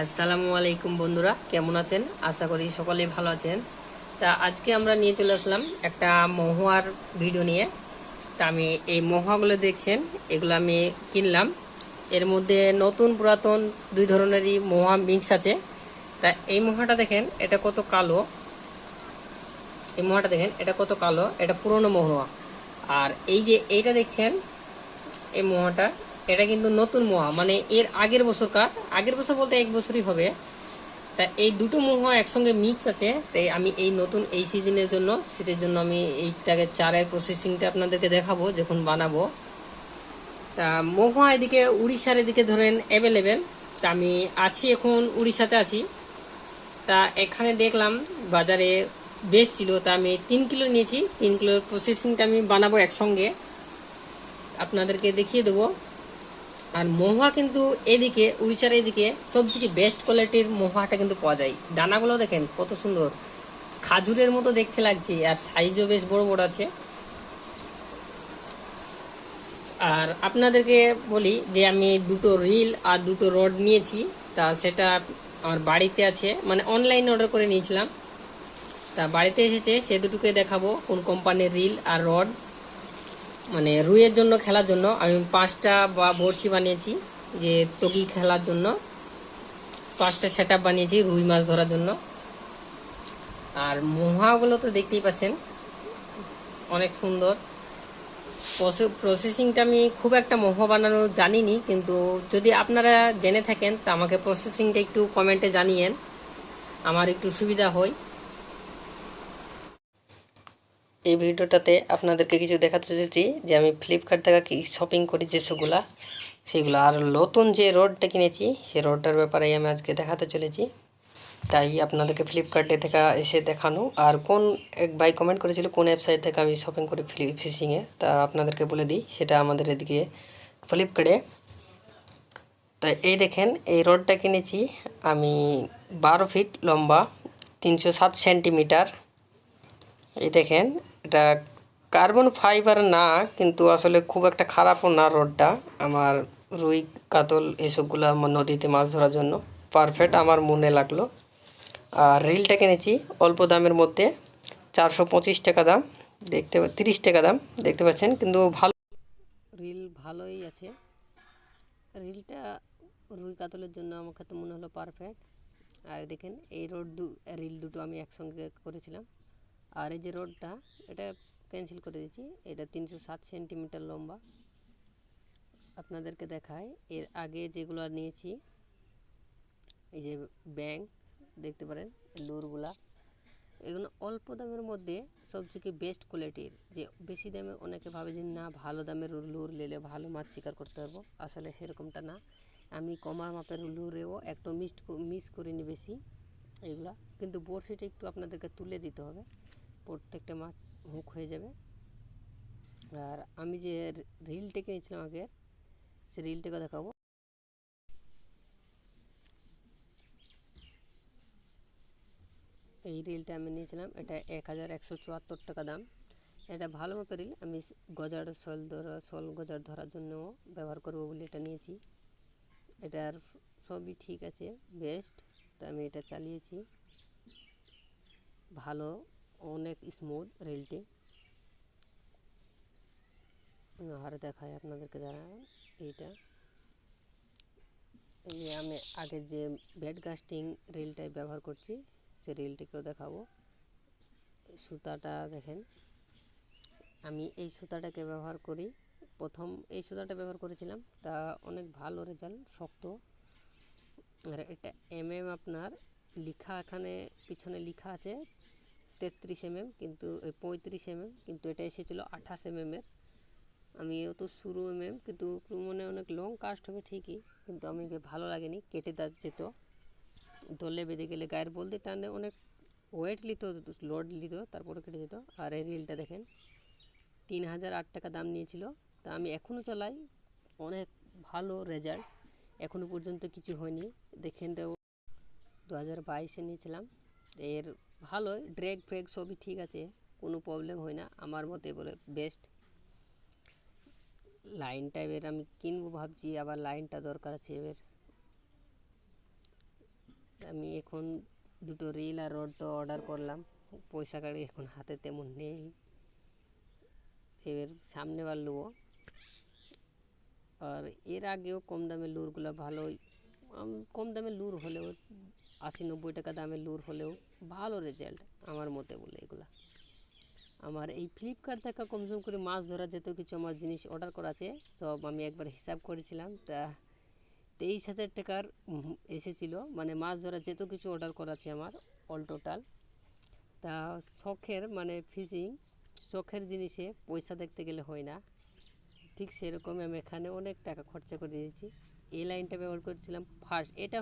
আসসালামু আলাইকুম বন্ধুরা, কেমন আছেন? আশা করি সকলেই ভালো আছেন। তা আজকে আমরা নিয়ে চলে আসলাম একটা মহুয়ার ভিডিও নিয়ে। তা আমি এই মহুয়াগুলো দেখছেন, এগুলো আমি কিনলাম। এর মধ্যে নতুন পুরাতন দুই ধরনেরই মহুয়া মিক্স আছে। তা এই মহুয়াটা দেখেন, এটা কত কালো। এই মহুয়াটা দেখেন, এটা কত কালো, এটা পুরনো মহুয়া। আর এই যে এইটা দেখছেন, এই মোয়াটা এটা কিন্তু নতুন মোয়া। মানে এর আগের বছরকার, আগের বছর বলতে এক বছরই হবে। তা এই দুটো মোহা একসঙ্গে মিক্স আছে, তাই আমি এই নতুন এই সিজনের জন্য শীতের জন্য আমি এইটাকে চারের প্রসেসিংটা আপনাদেরকে দেখাবো, যখন বানাবো। তা মহুয়া এদিকে উড়িষ্যার এদিকে ধরেন অ্যাভেলেবেল তা আমি আছি এখন উড়িষ্যাতে আছি। তা এখানে দেখলাম বাজারে বেশ ছিল, তা আমি তিন কিলো নিয়েছি। তিন কিলোর প্রসেসিংটা আমি বানাবো একসঙ্গে। আপনাদেরকে দেখিয়ে দেবো। আর মহুয়া কিন্তু এদিকে, উড়িষ্যার এদিকে সবথেকে বেস্ট কোয়ালিটির মহুয়াটা কিন্তু পাওয়া যায়। দানাগুলো দেখেন, কত সুন্দর। খাজুরের মতো দেখতে লাগছে, আর সাইজও বেশ বড় বড় আছে। আর আপনাদেরকে বলি যে আমি দুটো রিল আর দুটো রড নিয়েছি, তা সেটা আমার বাড়িতে আছে। মানে অনলাইনে অর্ডার করে নিয়েছিলাম। তা বাড়িতে এসেছে, সে দুটোকে দেখাবো, কোন কোম্পানির রিল আর রড মানে রুইয়ের জন্য খেলার জন্য আমি পাঁচটা বা বড়শি বানিয়েছি, যে তগি খেলার জন্য। পাঁচটা সেট বানিয়েছি রুই মাছ ধরার জন্য। আর মোহাগুলো তো দেখতেই পাচ্ছেন, অনেক সুন্দর। প্রসেসিংটা আমি খুব একটা মোহা বানানো জানিনি, কিন্তু যদি আপনারা জেনে থাকেন, তা আমাকে প্রসেসিংটা একটু কমেন্টে জানিয়েন। আমার একটু সুবিধা হয়। এই ভিডিওটাতে আপনাদেরকে কিছু দেখাতে চেয়েছি যে আমি ফ্লিপকার্ট থেকে কি শপিং করি যেসবগুলা, সেগুলো। আর নতুন যে রোডটা কিনেছি সেই রোডটার ব্যাপারে আমি আজকে দেখাতে চলেছি। তাই আপনাদেরকে ফ্লিপকার্টে থেকে এসে দেখানো। আর কোন, এক ভাই কমেন্ট করেছিল কোন ওয়েবসাইট থেকে আমি শপিং করি ফ্লিপ ফিশিংয়ে তা আপনাদেরকে বলে দিই। সেটা আমাদের এদিকে ফ্লিপকার্টে তো এই দেখেন, এই রোডটা কিনেছি আমি বারো ফিট লম্বা, তিনশো সাত সেন্টিমিটার এই দেখেন এটা কার্বন ফাইবার না, কিন্তু আসলে খুব একটা খারাপও না রোডটা। আমার রুই, কাতল এসবগুলো আমার নদীতে মাছ ধরার জন্য। পারফেক্ট আমার মনে লাগল। আর রিলটা কিনেছি অল্প দামের মধ্যে। চারশো পঁচিশ টাকা দাম। দেখতে তিরিশ টাকা দাম, দেখতে পাচ্ছেন। কিন্তু ভালো রিল ভালোই আছে। রিলটা রুই, কাতলের জন্য আমার কাছে মনে হলো পারফেক্ট আর দেখেন, এই রোড দু রিল দুটো আমি একসঙ্গে করেছিলাম। আর এই যে রোডটা, এটা ক্যান্সেল করে দিয়েছি। এটা তিনশো সাত সেন্টিমিটার লম্বা। আপনাদেরকে দেখায় এর আগে যেগুলো নিয়েছি, এই যে ব্যাংক, দেখতে পারেন লুরগুলা এগুলো অল্প দামের মধ্যে সবথেকে বেস্ট কোয়ালিটির যে বেশি দামে অনেকে ভাবে যে, না, ভালো দামের লুর নিলে ভালো মাছ শিকার করতে পারব। আসলে সেরকমটা না। আমি কমা মাপের লুরেও একটু মিস মিস করিনি বেশি এইগুলা কিন্তু বড়শিটা একটু আপনাদেরকে তুলে দিতে হবে। প্রত্যেকটা মাছ হুক হয়ে যাবে। আর আমি যে রিলটা কিনেছিলাম আগে, সে রিলটাকে দেখাবো। এই রিলটা আমি নিয়েছিলাম, এটা এক হাজার একশো চুয়াত্তর টাকা দাম। এটা ভালো মাপের রিল, আমি গজার শোল ধরা শোল গজার ধরার জন্য ব্যবহার করব বলে এটা নিয়েছি। এটার সবই ঠিক আছে বেস্ট তো আমি এটা চালিয়েছি। ভালো অনেক স্মুথ রেলটি আর দেখায় আপনাদেরকে যারা এইটা। এই আমি আগে যে বেড কাস্টিং রিলটাই ব্যবহার করছি, সে রিলটিকেও দেখাবো। সুতাটা দেখেন। আমি এই সুতাটাকে ব্যবহার করি। প্রথম এই সুতাটা ব্যবহার করেছিলাম। তা অনেক ভালো রেজাল্ট শক্ত। আর এটা এম এম আপনার লিখা এখানে, পিছনে লিখা আছে। তেত্রিশ এমএম কিন্তু পঁয়ত্রিশ এমএম, কিন্তু এটা এসেছিল আঠাশ এমএমের আমি অত শুরু এমএম, কিন্তু মনে অনেক লং কাস্ট হবে ঠিকই, কিন্তু আমি ভালো লাগেনি, কেটে দা যেত। দলে বেঁধে গেলে গায়ের বলতে টানে অনেক ওয়েট নিত লোড নিত, তারপরে কেটে যেত। আর এই রিলটা দেখেন, তিন হাজার আট টাকা দাম নিয়েছিল। তা আমি এখনও চালাই, অনেক ভালো রেজাল্ট এখনও পর্যন্ত কিছু হয়নি। দেখেন তো, দু হাজার বাইশে নিয়েছিলাম। এর ভালোই ড্রেগ ফ্রেগ সবই ঠিক আছে, কোনো প্রবলেম হয় না, আমার মতে বলে বেস্ট লাইনটা এবার আমি কিনবো ভাবছি, আবার লাইনটা দরকার আছে এবার। আমি এখন দুটো রিল আর রডটা অর্ডার করলাম, পয়সা কাড়ি এখন হাতে তেমন নেই। এবার সামনে বার নেব। আর এর আগেও কম দামের লুরগুলো ভালোই কম দামের লুর হলেও আশি নব্বই টাকা দামের লুর হলেও ভালো রেজাল্ট আমার মতে বলে এগুলা। আমার এই ফ্লিপকার্ট থেকে কমসম করে মাছ ধরা যেত কিছু আমার জিনিস অর্ডার করা আছে, সব আমি একবার হিসাব করেছিলাম। তা তেইশ হাজার টাকার এসেছিল মানে মাছ ধরা যেত কিছু অর্ডার করা আছে আমার অল টোটাল তা শখের মানে ফিশিং শখের জিনিসে পয়সা দেখতে গেলে হয় না। ঠিক সেরকম আমি এখানে অনেক টাকা খরচা করে দিয়েছি। এই লাইনটা ব্যবহার করেছিলাম ফার্স্ট এটা